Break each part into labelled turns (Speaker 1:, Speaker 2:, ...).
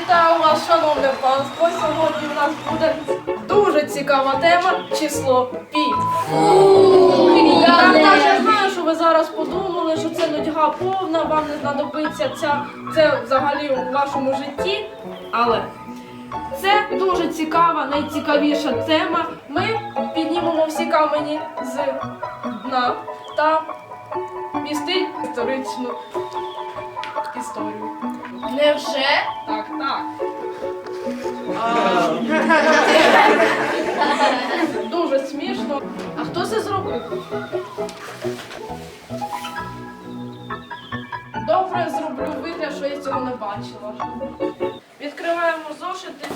Speaker 1: Вітаю вас, шановне панство. Сьогодні у нас буде дуже цікава тема число пі. Я знаю, що ви зараз подумали, що це нудьга повна, вам не знадобиться ця, це взагалі у вашому житті. Але це дуже цікава, найцікавіша тема. Ми піднімемо всі камені з дна та містить історичну історію.
Speaker 2: Невже?
Speaker 1: Так, так. Дуже смішно. А хто це зробив? Добре, зроблю вигляд, що я цього не бачила. Відкриваємо зошити,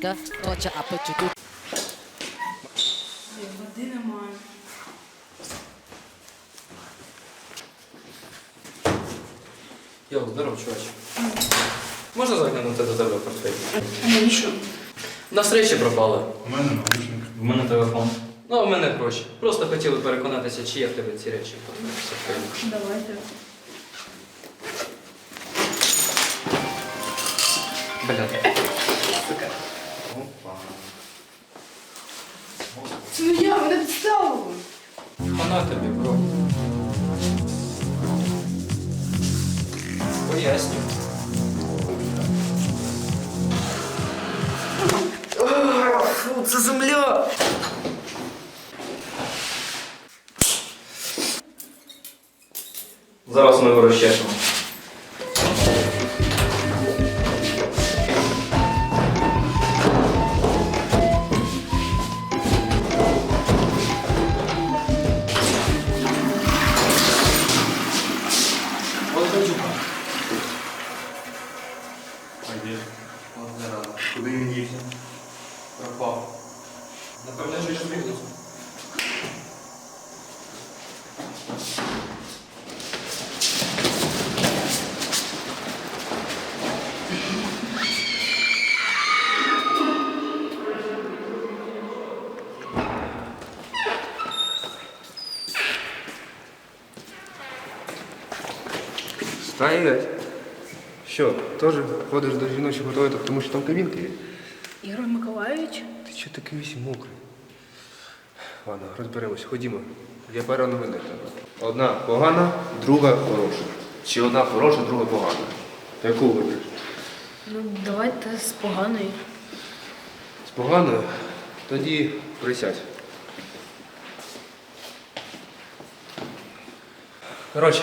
Speaker 3: I put you through.
Speaker 4: Води немає.
Speaker 5: Йо, здоров, чувач. Можна заглянути до тебе в портфель?
Speaker 4: Навіщо?
Speaker 5: На речі пропали.
Speaker 6: У мене наушник.
Speaker 5: В мене телефон. Ну, а в мене гроші. Просто хотіли переконатися, чи є в тебе ці речі в портфелі.
Speaker 1: Давайте.
Speaker 5: Бля.
Speaker 6: Опа.
Speaker 2: Це не я, мене підставили.
Speaker 5: Вона тобі, бро. Поясню. Фу, це земля! Зараз ми його
Speaker 7: Стоять. Що, теж ходиш до жіночого туалету, тому що там кабінки є?
Speaker 2: Ігор Миколаївич?
Speaker 7: Ти чого такий весь мокрий? Ладно, розберемось, ходімо. Є пара новин тебе. Одна погана, друга хороша. Чи одна хороша, друга погана. Яку вибереш?
Speaker 2: Ну, давайте з поганої.
Speaker 7: З поганою? Тоді присядь. Коротше,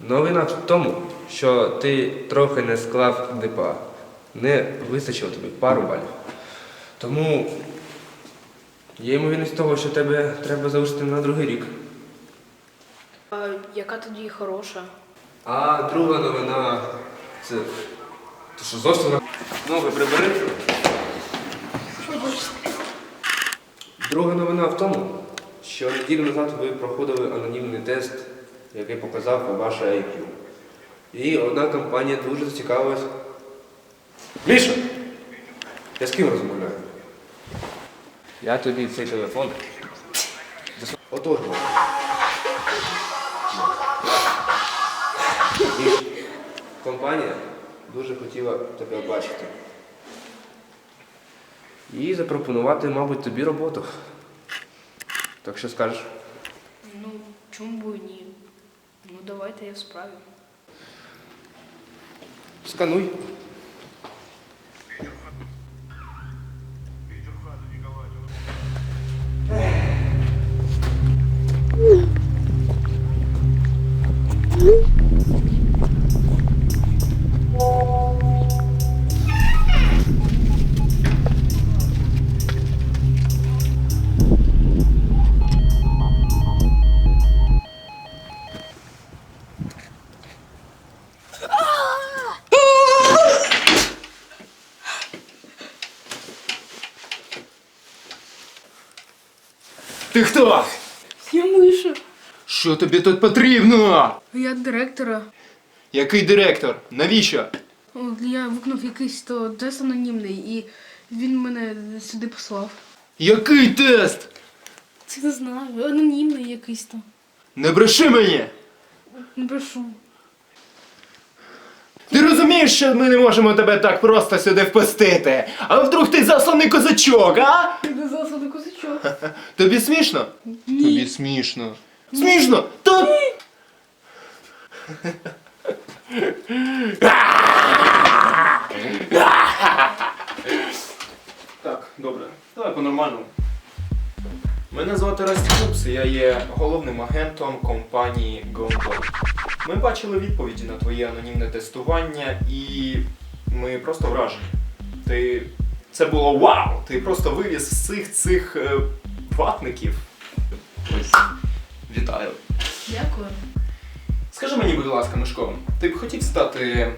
Speaker 7: новина в тому, що ти трохи не склав ДПА. Не вистачило тобі пару балів. Тому є ймовірність того, що тебе треба залишити на другий рік.
Speaker 2: А яка тоді хороша?
Speaker 7: А друга новина це. Ти що зовсім на- ноги прибери. Друга новина в тому, що неділю назад ви проходили анонімний тест, який показав ваше IQ. І одна компанія дуже зацікавилась. Міша! Я з ким розмовляю? Я тобі цей телефон. Отож. Компанія дуже хотіла тебе бачити. І запропонувати, мабуть, тобі роботу. Так що скажеш?
Speaker 2: Ну, чому б і ні? Ну давайте я в справі.
Speaker 7: Скануй.
Speaker 8: Ти хто?
Speaker 2: Я Миша.
Speaker 8: Що тобі тут потрібно?
Speaker 2: Я директора.
Speaker 8: Який директор? Навіщо?
Speaker 2: Я викнув якийсь то тест анонімний, і він мене сюди послав.
Speaker 8: Який тест?
Speaker 2: Це не знаю, анонімний якийсь то.
Speaker 8: Не бреши мені!
Speaker 2: Не прошу.
Speaker 8: Ти розумієш, що ми не можемо тебе так просто сюди впустити? А вдруг ти засланий козачок, а?
Speaker 2: Ти засади козачок.
Speaker 8: Тобі смішно?
Speaker 2: Ні.
Speaker 8: Тобі смішно. Смішно? То... Так, добре. Давай по-нормальному. Мене звати Расті Купс, і я є головним агентом компанії Gondor. Ми бачили відповіді на твоє анонімне тестування, і ми просто вражені. Ти. Це було вау! Ти просто вивіз всіх цих е, ватників. Ось. Вітаю.
Speaker 2: Дякую.
Speaker 8: Скажи мені, будь ласка, Мишко, ти б хотів стати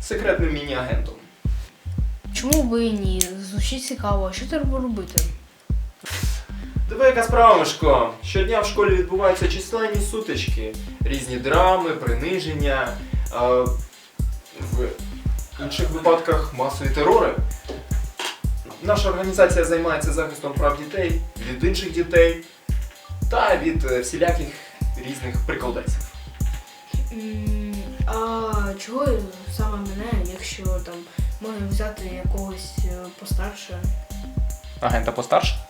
Speaker 8: секретним міні-агентом?
Speaker 2: Чому ви і ні? Звучить цікаво, а що треба робити?
Speaker 8: Диви, яка справа, Мишко. Щодня в школі відбуваються численні сутички, різні драми, приниження, а в інших випадках масові терори. Наша організація займається захистом прав дітей, від інших дітей та від е, всіляких різних приколдесів.
Speaker 2: А чого саме мене, якщо там можна взяти якогось е, постарше?
Speaker 8: Агента постарше?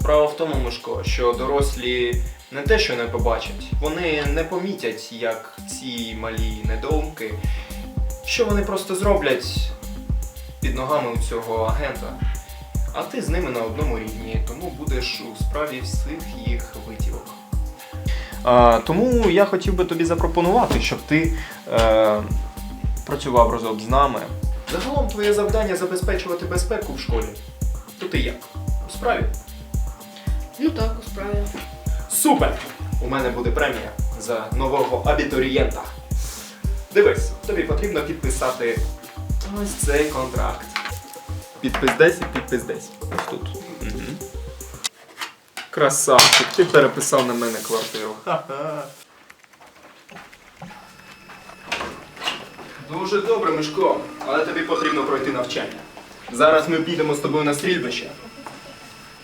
Speaker 8: Справа в тому, Мишко, що дорослі не те, що не побачать, вони не помітять, як ці малі недоумки, що вони просто зроблять під ногами у цього агента. А ти з ними на одному рівні, тому будеш у справі всіх їх витівок. А, тому я хотів би тобі запропонувати, щоб ти е, працював разом з нами. Загалом твоє завдання забезпечувати безпеку в школі. То ти як? У справі?
Speaker 2: Ну так, у справі.
Speaker 8: Супер! У мене буде премія за нового абітурієнта. Дивись, тобі потрібно підписати ось цей контракт. Підпис десь і підпис десь. Ось тут. Угу. Красавчик, ти переписав на мене квартиру. Дуже добре, Мишко, але тобі потрібно пройти навчання. Зараз ми підемо з тобою на стрільбище.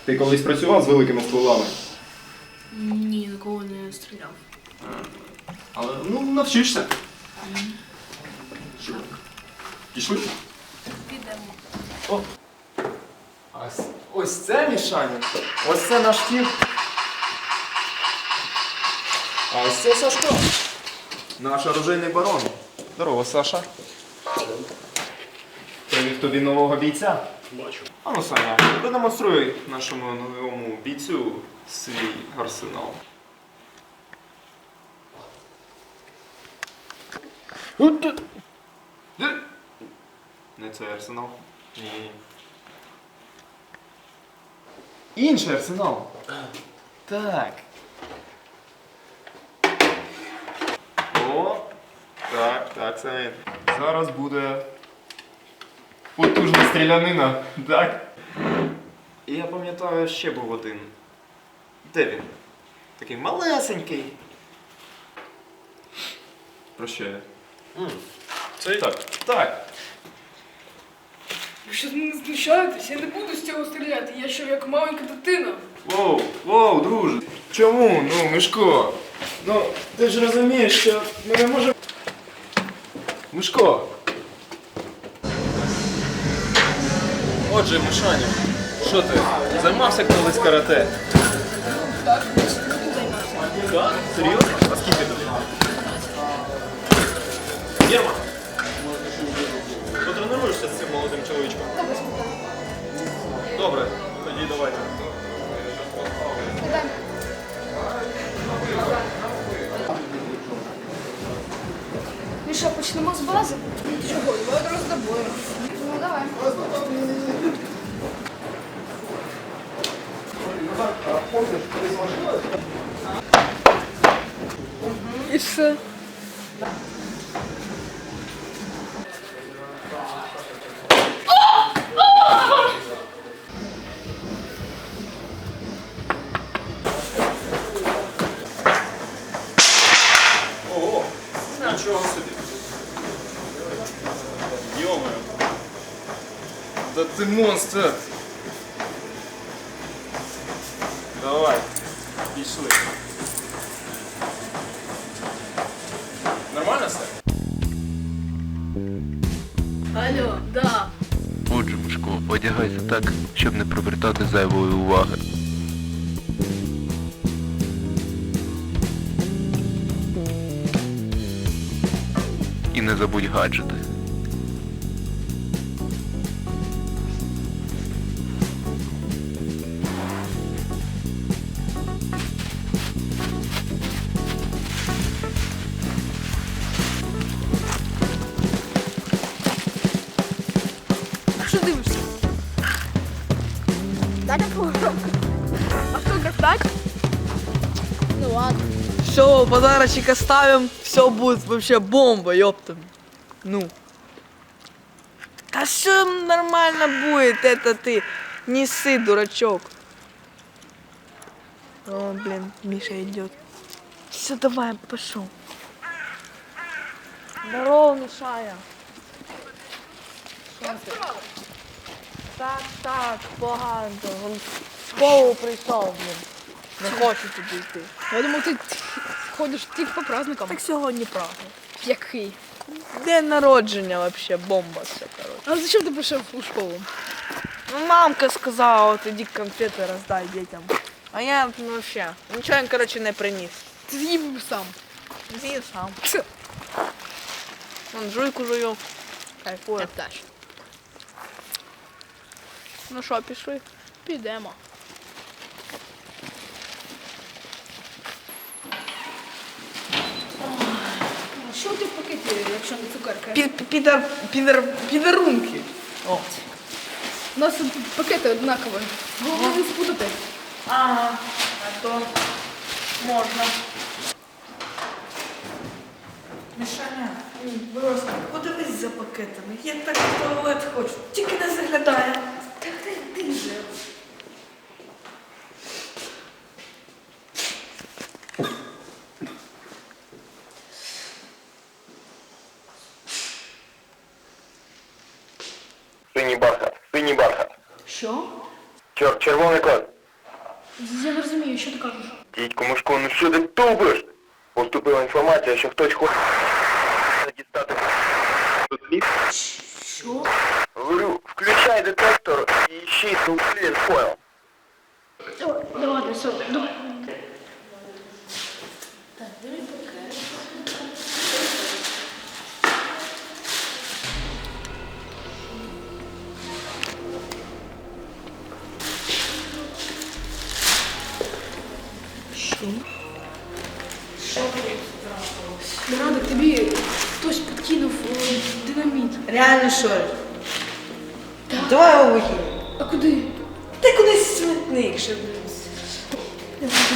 Speaker 8: Ти колись працював з великими стволами?
Speaker 2: Ні, нікого не стріляв.
Speaker 8: Але ну навчишся. Що? Пішли?
Speaker 2: Підемо.
Speaker 8: О. Ось, ось це Мішаня. Ось це наш тім. А ось це Сашко. Наш оружейний барон. Здорово, Саша. Привів тобі нового бійця. Бачу. А ну, Саня, продемонструй нашому новому бійцю свій арсенал. Не цей арсенал. Ні. Інший арсенал. Так. О! Так, так, це він. Зараз буде потужна стрілянина. Так. Я пам'ятаю, ще був один. Де він? Такий малесенький. Про що я? Це так. Так.
Speaker 2: Ви що з мене знущаєтесь? Я не буду з цього стріляти. Я що, як маленька дитина?
Speaker 8: Воу, воу, друже. Чому? Ну, Мишко. Ну, ти ж розумієш, що ми не можемо. Мишко. Отже, Мишаню, що ти? Займався колись карате? Так, Так? Серйозно? А скільки тобі? Єрма! Потренуєшся з цим молодим чоловічком? Добре, тоді давайте.
Speaker 2: Ми що почнемо з бази? Чого? Давай одразу до. Ну, давай. И все.
Speaker 8: Монстр. Давай, пішли. Нормально все?
Speaker 2: Алло, да.
Speaker 9: Отже, Мишко, одягайся так, щоб не привертати зайвої уваги. І не забудь гаджети.
Speaker 2: Дай автограф. Автограф, так? Ну ладно.
Speaker 4: Все, подарочек оставим, все будет вообще бомба, ёпта. Ну. Да все нормально будет, это ты. Не ссы, дурачок. О, блин, Миша идет. Все, давай, пошел. Здорово, Мишая. Так, так, погано. Он в школу прийшов, блін. Не хочу туди йти.
Speaker 2: Я думав, ти ходиш тільки по праздникам.
Speaker 4: Так сьогодні правда.
Speaker 2: Який?
Speaker 4: День народження вообще бомба все, короче.
Speaker 2: А зачем ти пішов у школу?
Speaker 4: Ну, мамка сказала, іди конфети роздай дітям. А я ну, вообще, нічого він, короче, не приніс.
Speaker 2: Ти з'їв сам.
Speaker 4: З'їв сам. Вон жуйку жую. Кайфую.
Speaker 2: теж.
Speaker 4: Ну що, пішли?
Speaker 2: Підемо. Що ти в пакеті, якщо не цукерка?
Speaker 4: Підер, підер, підерунки. О.
Speaker 2: У нас тут пакети однакові. Головне не спутати.
Speaker 4: Ага, а то можна. Мішаня, будь ласка, подивись за пакетами. Я так в туалет хочу. Тільки не заглядає. Так ти вже.
Speaker 9: Синій бархат, синій бархат.
Speaker 2: Що?
Speaker 9: Чор, червоний код.
Speaker 2: Я не розумію, що ти кажеш.
Speaker 9: Дідько Мишко, ну що ти тупиш? Поступила інформація, що хтось хоче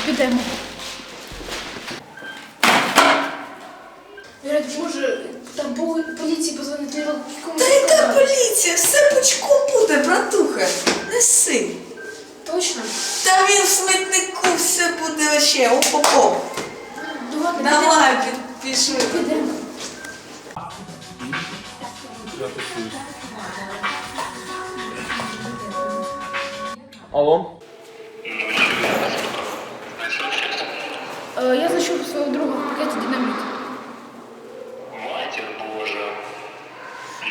Speaker 2: підемо. Радик, може, там по поліції позвонити
Speaker 4: Та яка поліція? Все пучком буде, братуха. Неси.
Speaker 2: Точно?
Speaker 4: Та він в смітнику все буде вообще опопо.
Speaker 2: Ну ладно,
Speaker 4: Давай, пішли.
Speaker 2: підемо.
Speaker 8: Алло?
Speaker 2: Свого друга в пакеті динаміт.
Speaker 10: Матір Божа.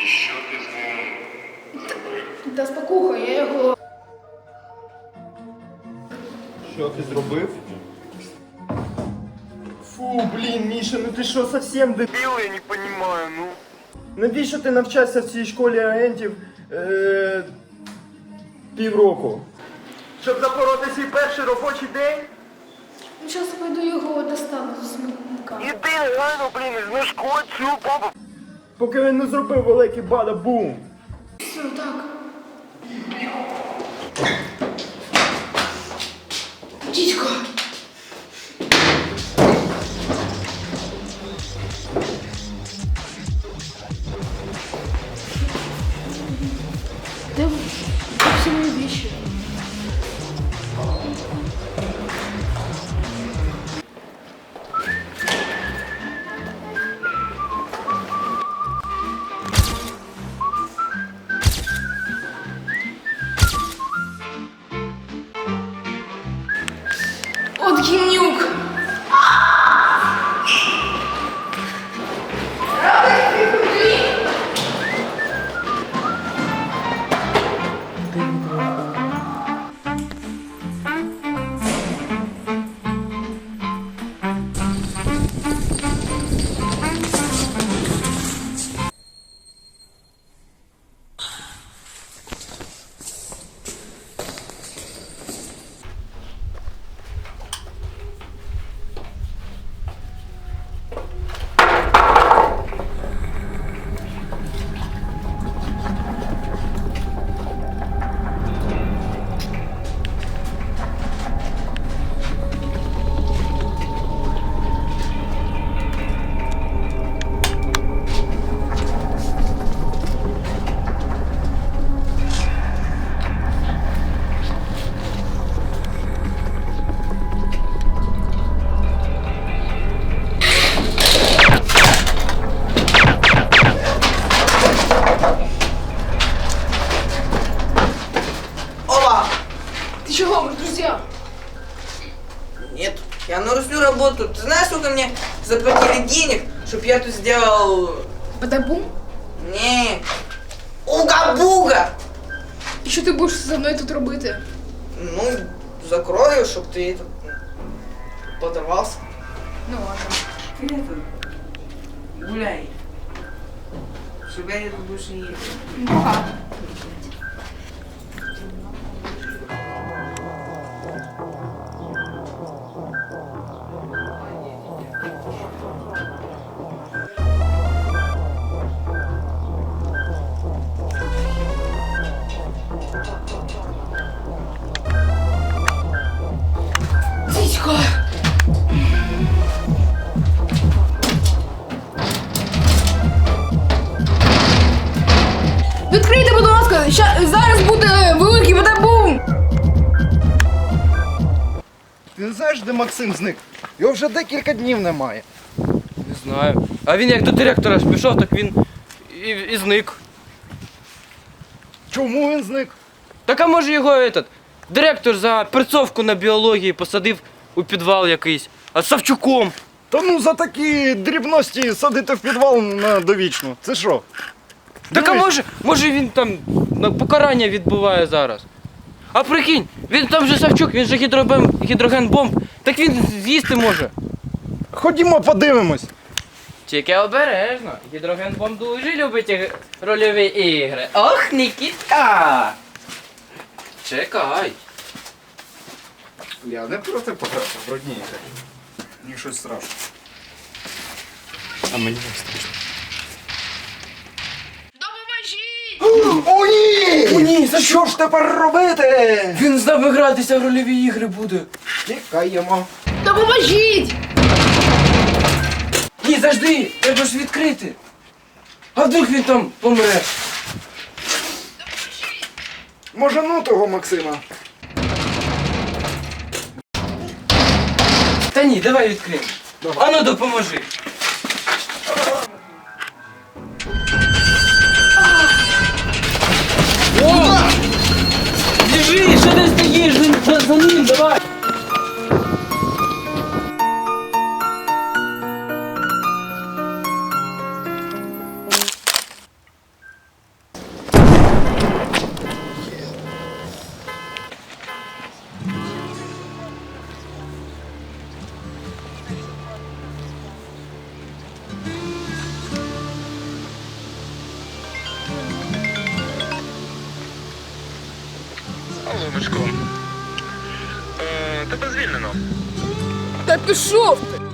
Speaker 10: І що ти з ним зробив?
Speaker 2: Та спокуха, я його.
Speaker 8: Що ти зробив? Фу, блін, Міша, ну ти що, совсем дебіл, я не понимаю, ну. Навіщо ти навчався в цій школі агентів е, півроку? Щоб запороти свій перший робочий день?
Speaker 2: Ну, зараз пойду його достану з смітника.
Speaker 9: Іди реально, блін, Мишко цю бабу.
Speaker 11: поки він не зробив великий бада-бум.
Speaker 2: Все, так. Дідько!
Speaker 4: Сделал...
Speaker 2: Бадабум?
Speaker 4: Не, уга-буга!
Speaker 2: І що ти будеш за мною тут робити?
Speaker 4: Ну, закрою, чтобы ты этот, подорвался.
Speaker 2: Ну ладно.
Speaker 4: Ты это, гуляй. Чтобы я тут больше не ездил.
Speaker 2: Ну, пока. Ща, зараз буде великий бадабум!
Speaker 11: Ти не знаєш, де Максим зник? Його вже декілька днів немає.
Speaker 5: Не знаю. А він як до директора ж пішов, так він і, і зник.
Speaker 11: Чому він зник?
Speaker 5: Так а може його этот, директор за перцовку на біології посадив у підвал якийсь, а з Савчуком.
Speaker 11: Та ну за такі дрібності садити в підвал на довічну. Це що?
Speaker 5: Так а може, може він там на покарання відбуває зараз. А прикинь, він там же Савчук, він же гідробем, гідрогенбомб, так він з'їсти може.
Speaker 11: Ходімо подивимось.
Speaker 5: Тільки обережно. Гідрогенбомб дуже любить рольові ігри. Ох, Нікітка! Чекай.
Speaker 11: Я не проти пограти ігри. Мені щось страшно. А мені не страшно. О, ні! О, ні! За що ж тепер робити?
Speaker 5: Він з нами гратися в рольові ігри буде.
Speaker 11: Тікаємо.
Speaker 2: Допоможіть!
Speaker 5: Ні, завжди, треба ж відкрити. А вдруг він там помре?
Speaker 11: Може, ну того Максима.
Speaker 5: Та ні, давай відкриємо. Ану допоможи.
Speaker 10: Мишко. Е, тебе звільнено.
Speaker 2: Та пішов ти!